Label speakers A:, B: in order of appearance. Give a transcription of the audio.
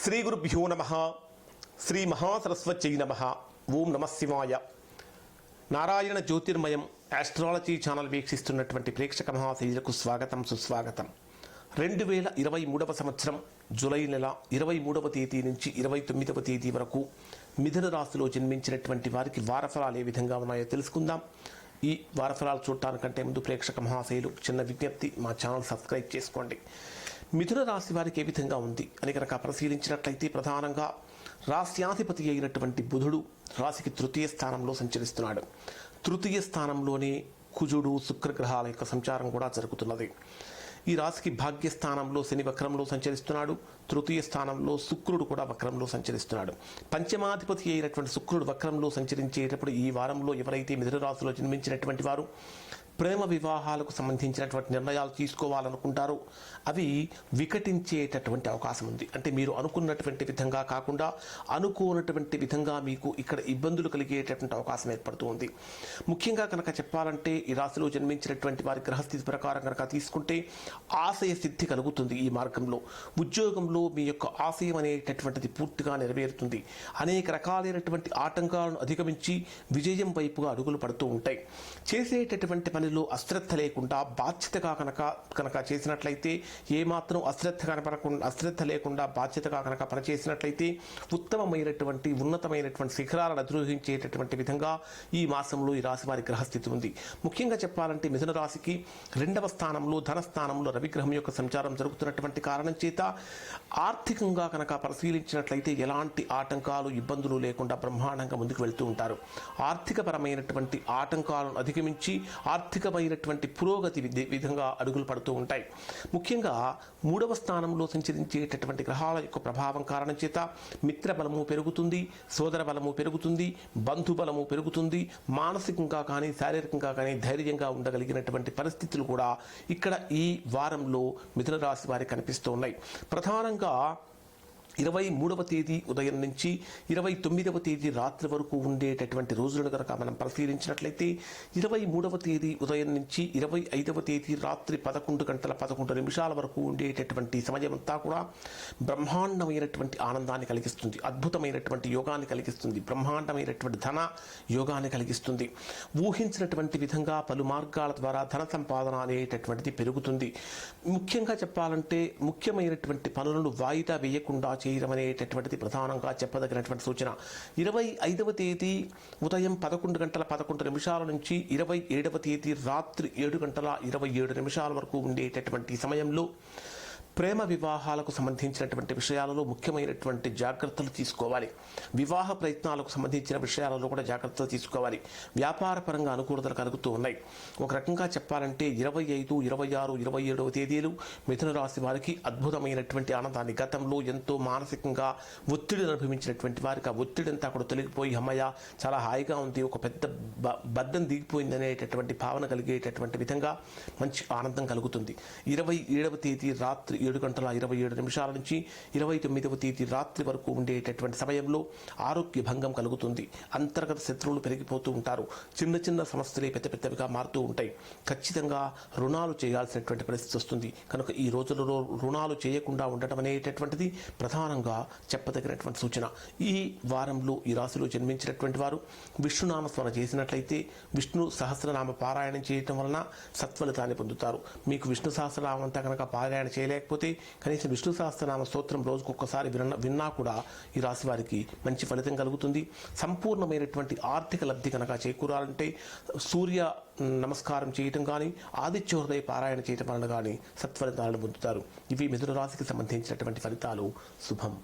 A: శ్రీ గురుభ్యో నమ. శ్రీ మహాసరస్వత్యై నమ. ఓం నమశివాయ నారాయణ జ్యోతిర్మయం ఆస్ట్రాలజీ ఛానల్ వీక్షిస్తున్నటువంటి ప్రేక్షక మహాశైలకు స్వాగతం సుస్వాగతం. రెండు వేల ఇరవై మూడవ సంవత్సరం జూలై నెల ఇరవై మూడవ తేదీ నుంచి ఇరవై తొమ్మిదవ తేదీ వరకు మిథున రాశిలో జన్మించినటువంటి వారికి వారఫలాలు ఏ విధంగా ఉన్నాయో తెలుసుకుందాం. ఈ వారఫలాలు చూడటానికంటే ముందు ప్రేక్షక మహాశైలు చిన్న విజ్ఞప్తి మా ఛానల్ సబ్స్క్రైబ్ చేసుకోండి. మిథున రాశి వారికి ఏ విధంగా ఉంది అని కనుక పరిశీలించినట్లయితే ప్రధానంగా రాశ్యాధిపతి అయినటువంటి బుధుడు రాశికి తృతీయ స్థానంలో సంచరిస్తున్నాడు. తృతీయ స్థానంలోనే కుజుడు శుక్రగ్రహాల యొక్క సంచారం కూడా జరుగుతున్నది. ఈ రాశికి భాగ్యస్థానంలో శని వక్రంలో సంచరిస్తున్నాడు. తృతీయ స్థానంలో శుక్రుడు కూడా వక్రంలో సంచరిస్తున్నాడు. పంచమాధిపతి అయినటువంటి శుక్రుడు వక్రంలో సంచరించేటప్పుడు ఈ వారంలో ఎవరైతే మిథున రాశిలో జన్మించినటువంటి వారు ప్రేమ వివాహాలకు సంబంధించినటువంటి నిర్ణయాలు తీసుకోవాలనుకుంటారు. అవి వికటించేటటువంటి అవకాశం ఉంది. అంటే మీరు అనుకున్నటువంటి విధంగా కాకుండా అనుకోనటువంటి విధంగా మీకు ఇక్కడ ఇబ్బందులు కలిగేటటువంటి అవకాశం ఏర్పడుతూ ఉంది. ముఖ్యంగా కనుక చెప్పాలంటే ఈ రాశిలో జన్మించినటువంటి వారి గ్రహస్థితి ప్రకారం కనుక తీసుకుంటే ఆశయ సిద్ధి కలుగుతుంది ఈ మార్గంలో. ఉద్యోగంలో మీ యొక్క ఆశయం అనేటటువంటిది పూర్తిగా నెరవేరుతుంది. అనేక రకాలైనటువంటి ఆటంకాలను అధిగమించి విజయం వైపుగా అడుగులు పడుతూ ఉంటాయి. చేసేటటువంటి పని పనిలో అశ్రద్ధ లేకుండా బాధ్యతగా కనుక కనుక చేసినట్లయితే ఏమాత్రం అశ్రద్ధ కనపడకుండా అశ్రద్ధ లేకుండా బాధ్యతగా కనుక పనిచేసినట్లయితే ఉత్తమమైనటువంటి ఉన్నతమైనటువంటి శిఖరాలను అధిరోహించేటటువంటి విధంగా ఈ మాసంలో ఈ రాశి వారి గ్రహస్థితి ఉంది. ముఖ్యంగా చెప్పాలంటే మిథున రాశికి రెండవ స్థానంలో ధనస్థానంలో రవిగ్రహం యొక్క సంచారం జరుగుతున్నటువంటి కారణం చేత ఆర్థికంగా కనుక పరిశీలించినట్లయితే ఎలాంటి ఆటంకాలు ఇబ్బందులు లేకుండా బ్రహ్మాండంగా ముందుకు వెళ్తూ ఉంటారు. ఆర్థికపరమైనటువంటి ఆటంకాలను అధిగమించి ఆర్థిక ఆర్థికమైనటువంటి పురోగతి విధంగా అడుగులు పడుతూ ఉంటాయి. ముఖ్యంగా మూడవ స్థానంలో సంచరించేటటువంటి గ్రహాల యొక్క ప్రభావం కారణం చేత మిత్ర బలము పెరుగుతుంది సోదర బలము పెరుగుతుంది బంధు బలము పెరుగుతుంది మానసికంగా కానీ శారీరకంగా కానీ ధైర్యంగా ఉండగలిగినటువంటి పరిస్థితులు కూడా ఇక్కడ ఈ వారంలో మిథున రాశి వారికి కనిపిస్తూ ఉన్నాయి. ప్రధానంగా ఇరవై మూడవ తేదీ ఉదయం నుంచి ఇరవై తొమ్మిదవ తేదీ రాత్రి వరకు ఉండేటటువంటి రోజులను కనుక మనం పరిశీలించినట్లయితే ఇరవై మూడవ తేదీ ఉదయం నుంచి ఇరవై ఐదవ తేదీ రాత్రి పదకొండు గంటల పదకొండు నిమిషాల వరకు ఉండేటటువంటి సమయం అంతా కూడా బ్రహ్మాండమైనటువంటి ఆనందాన్ని కలిగిస్తుంది. అద్భుతమైనటువంటి యోగాన్ని కలిగిస్తుంది. బ్రహ్మాండమైనటువంటి ధన యోగాన్ని కలిగిస్తుంది. ఊహించినటువంటి విధంగా పలు మార్గాల ద్వారా ధన సంపాదన అనేటటువంటిది పెరుగుతుంది. ముఖ్యంగా చెప్పాలంటే ముఖ్యమైనటువంటి పనులను వాయిదా వేయకుండా చేయడం అనేటటువంటిది ప్రధానంగా చెప్పదగినటువంటి సూచన. ఇరవై ఐదవ తేదీ ఉదయం పదకొండు గంటల పదకొండు నిమిషాల నుంచి ఇరవై ఏడవ తేదీ రాత్రి ఏడు గంటల ఇరవై ఏడు నిమిషాల వరకు ఉండేటటువంటి సమయంలో ప్రేమ వివాహాలకు సంబంధించినటువంటి విషయాలలో ముఖ్యమైనటువంటి జాగ్రత్తలు తీసుకోవాలి. వివాహ ప్రయత్నాలకు సంబంధించిన విషయాలలో కూడా జాగ్రత్తలు తీసుకోవాలి. వ్యాపార పరంగా అనుకూలతలు కలుగుతూ ఉన్నాయి. ఒక రకంగా చెప్పాలంటే ఇరవై ఐదు ఇరవై ఆరు ఇరవై ఏడవ తేదీలు మిథున రాశి వారికి అద్భుతమైనటువంటి ఆనందాన్ని గతంలో ఎంతో మానసికంగా ఒత్తిడిని అనుభవించినటువంటి వారికి ఆ ఒత్తిడి అంతా కూడా తొలగిపోయి అమ్మయ్య చాలా హాయిగా ఉంది. ఒక పెద్ద బ- బద్దం దిగిపోయింది అనేటటువంటి భావన కలిగేటటువంటి విధంగా మంచి ఆనందం కలుగుతుంది. ఇరవై ఏడవ తేదీ రాత్రి ఏడు గంటల ఇరవై ఏడు నిమిషాల నుంచి ఇరవై తొమ్మిదవ తేదీ రాత్రి వరకు ఉండేటటువంటి సమయంలో ఆరోగ్య భంగం కలుగుతుంది. అంతర్గత శత్రువులు పెరిగిపోతూ ఉంటారు. చిన్న చిన్న సమస్యలే పెద్ద పెద్దవిగా మారుతూ ఉంటాయి. ఖచ్చితంగా రుణాలు చేయాల్సినటువంటి పరిస్థితి వస్తుంది. కనుక ఈ రోజులలో రుణాలు చేయకుండా ఉండటం అనేటటువంటిది ప్రధానంగా చెప్పదగినటువంటి సూచన. ఈ వారంలో ఈ రాశిలో జన్మించినటువంటి వారు విష్ణునామ స్మరణ చేసినట్లయితే విష్ణు సహస్రనామ పారాయణం చేయటం వలన సత్ఫలితాన్ని పొందుతారు. మీకు విష్ణు సహస్రనామంతా కనుక పారాయణ చేయలేకపోతే కనీసం విష్ణు సహస్రనామ స్తోత్రం రోజుకొకసారి విన్న విన్నా కూడా ఈ రాశి వారికి మంచి ఫలితం కలుగుతుంది. సంపూర్ణమైనటువంటి ఆర్థిక లబ్ధి కనుక చేకూరాలంటే సూర్య నమస్కారం చేయటం కానీ ఆదిత్య హృదయ పారాయణ చేయటం వలన కానీ సత్ఫలితాలను పొందుతారు. ఇవి మిథున రాశికి సంబంధించినటువంటి ఫలితాలు. శుభం.